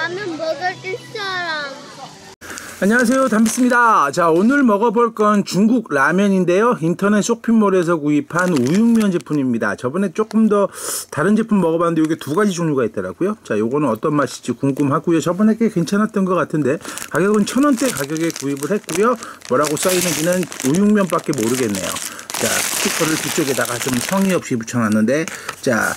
라면 먹을 사람. 안녕하세요. 담비스입니다. 자 오늘 먹어볼 건 중국 라면인데요. 인터넷 쇼핑몰에서 구입한 우육면 제품입니다. 저번에 조금 더 다른 제품 먹어봤는데 이게 두 가지 종류가 있더라고요. 자 요거는 어떤 맛일지 궁금하고요. 저번에 꽤 괜찮았던 것 같은데 가격은 천원대 가격에 구입을 했고요. 뭐라고 써있는지는 우육면 밖에 모르겠네요. 자 스티커를 뒤쪽에다가 좀 성의 없이 붙여놨는데 자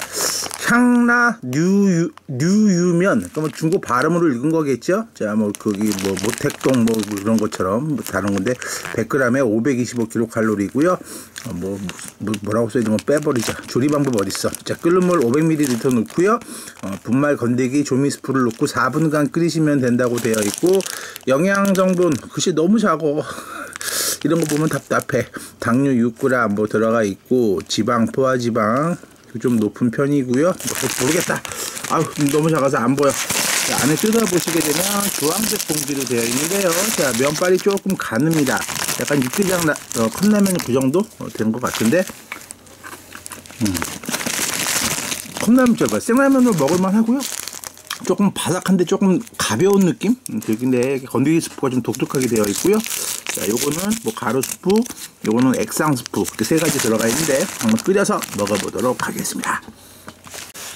향라 뉴유, 뉴유면 그러면 중국 발음으로 읽은 거겠죠? 자 뭐 거기 뭐 모택동 뭐 그런 것처럼 뭐 다른 건데 100g에 525kcal이고요. 어, 뭐, 뭐 뭐라고 써 있는 건 빼버리자. 조리 방법 어딨어? 자 끓는 물 500ml 넣고요. 어, 분말 건더기 조미 스프를 넣고 4분간 끓이시면 된다고 되어 있고 영양 성분 글씨 너무 작어. 이런 거 보면 답답해. 당류 6g 뭐 들어가 있고 지방 포화지방 좀 높은 편이고요. 뭐 모르겠다. 아유 너무 작아서 안 보여. 자, 안에 뜯어 보시게 되면 주황색 봉지로 되어 있는데요. 자 면발이 조금 가늡니다. 약간 육개장 어, 컵라면 그 정도 어, 된것 같은데. 음. 컵라면 저거 생라면으로 먹을만 하고요. 조금 바삭한데 조금 가벼운 느낌 음, 들긴데 건더기 스프가 좀 독특하게 되어 있고요. 자, 요거는 뭐 가루 스프, 요거는 액상 스프 이렇게 세 가지 들어가 있는데 한번 끓여서 먹어보도록 하겠습니다.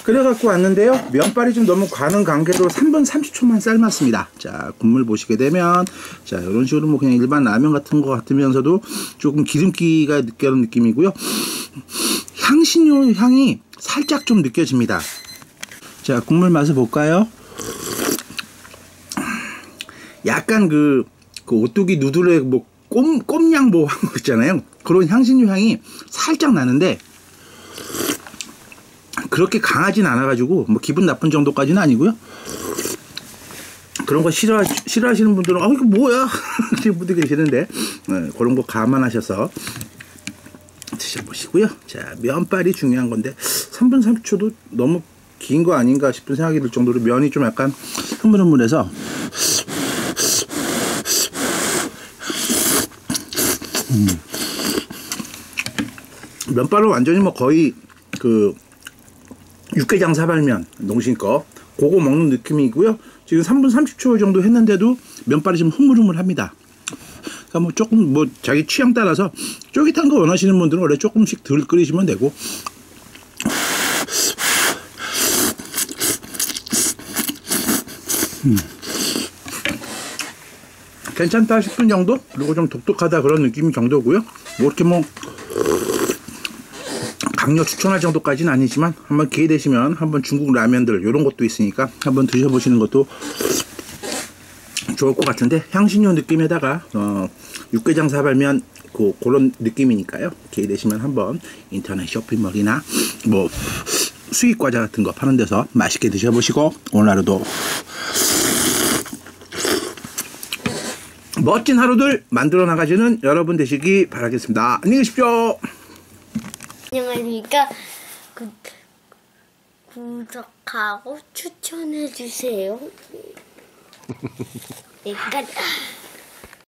끓여갖고 왔는데요. 면발이 좀 너무 가는 관계로 3분 30초만 삶았습니다. 자, 국물 보시게 되면 자, 이런 식으로 뭐 그냥 일반 라면 같은 거 같으면서도 조금 기름기가 느껴는 느낌이고요. 향신료 향이 살짝 좀 느껴집니다. 자, 국물 맛을 볼까요? 약간 그, 그 오뚜기 누들의 뭐 꼼, 꼼냥 뭐 한 거 있잖아요. 그런 향신료 향이 살짝 나는데 그렇게 강하진 않아가지고 뭐 기분 나쁜 정도까지는 아니고요. 그런 거 싫어 싫어하시는 분들은 아 이거 뭐야 이런 분들 계시는데 네, 그런 거 감안하셔서 드셔보시고요. 자 면발이 중요한 건데 3분 30초도 너무 긴 거 아닌가 싶은 생각이 들 정도로 면이 좀 약간 흐물흐물해서 음. 면발은 완전히 뭐 거의 그 육개장 사발면 농심 거 그거 먹는 느낌이고요. 지금 3분 30초 정도 했는데도 면발이 좀 흐물흐물합니다. 그러니까 뭐 조금 뭐 자기 취향 따라서 쫄깃한 거 원하시는 분들은 원래 조금씩 덜 끓이시면 되고 음. 괜찮다 싶은 정도? 그리고 좀 독특하다 그런 느낌 정도고요. 뭐 이렇게 뭐 강력 추천할 정도까지는 아니지만 한번 기회 되시면 한번 중국 라면들 이런 것도 있으니까 한번 드셔보시는 것도 좋을 것 같은데 향신료 느낌에다가 어, 육개장 사발면 그, 그런 느낌이니까요. 기회 되시면 한번 인터넷 쇼핑몰이나 뭐 수익 과자 같은 거 파는 데서 맛있게 드셔보시고 오늘 하루도 멋진 하루들 만들어 나가시는 여러분 되시기 바라겠습니다. 안녕히 계십시오. 안녕하십니까. 구, 구독하고 추천해주세요. 여기까지.